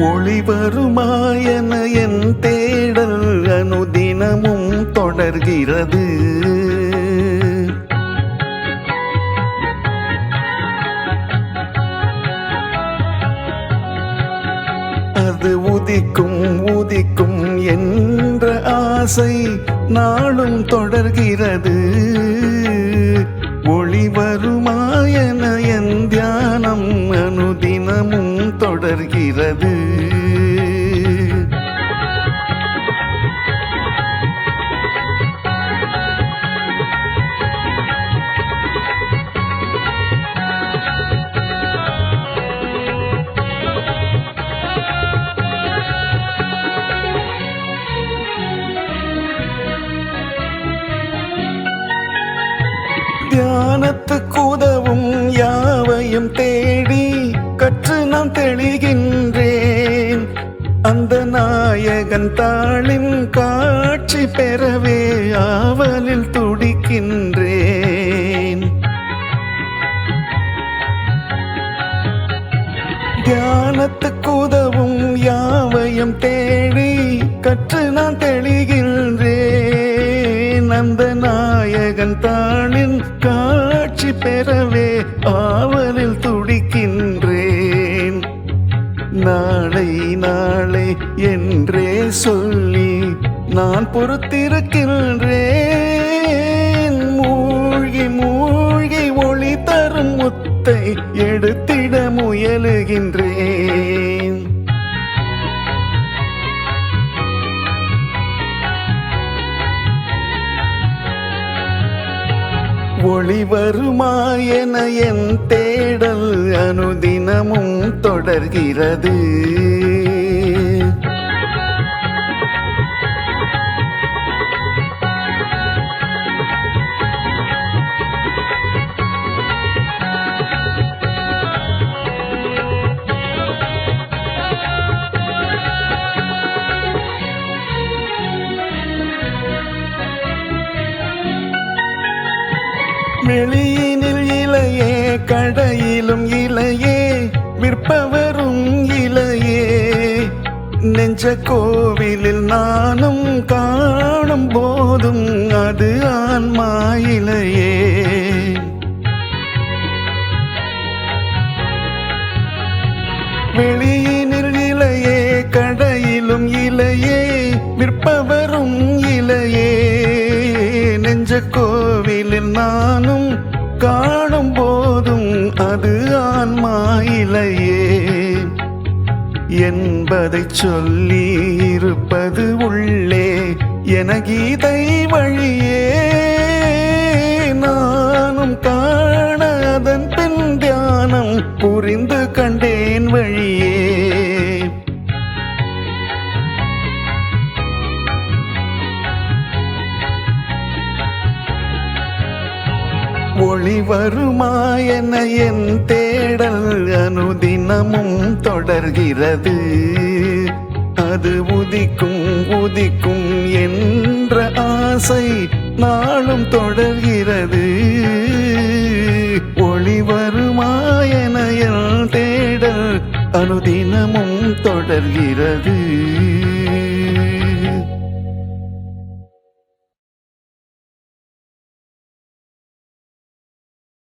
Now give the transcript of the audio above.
ஒளி வருமாயன என் தேடல் அனுதினமும் தொடர்கிறது. அது உதிக்கும் உதிக்கும் என்ற ஆசை நாளும் தொடர்கிறது. ஒளி வருமாயன என் தியானம் அனுதினமும் தொடர்கிறது. யாவையும் தேடி கற்று நான் தெளிகின்றேன். அந்த நாயகன் தாளின் காட்சி பெறவே ஆவலில் துடிக்கின்றேன். தியானத்துக்கு உதவும் யாவையும் தேடி கற்று நான் தெளிகின்றேன். அந்த நாயகன் தாளின் காட்சி பெறவே ஆவ நாளை நாளை என்றே சொல்லி நான் பொறுத்திருக்கின்றேன். மூழ்கி மூழ்கி ஒளி தரும் முத்தை எடுத்து ஒளி வருமா என என் தேடல் அனுதினமும் தொடர்கிறது. வெளியினில் இலையே கடையிலும் இலையே விற்பவரும் இலையே. நெஞ்ச கோவிலில் நானும் காணும் போதும் அது ஆன்மா இலையே. அது ஆன்மா இலையே என்பதை சொல்லி இருப்பது உள்ளே என கீதை வழியே. நானும் காண அதன் பின் தியானம் புரிந்து கண்டேன் வழியே ஒளி வருமாயன என் தேடல் அனுதினமும் தொடர்கிறது. அது உதிக்கும் உதிக்கும் என்ற ஆசை நாளும் தொடர்கிறது. ஒளி வருமாயன என் தேடல் அனுதினமும் தொடர்கிறது.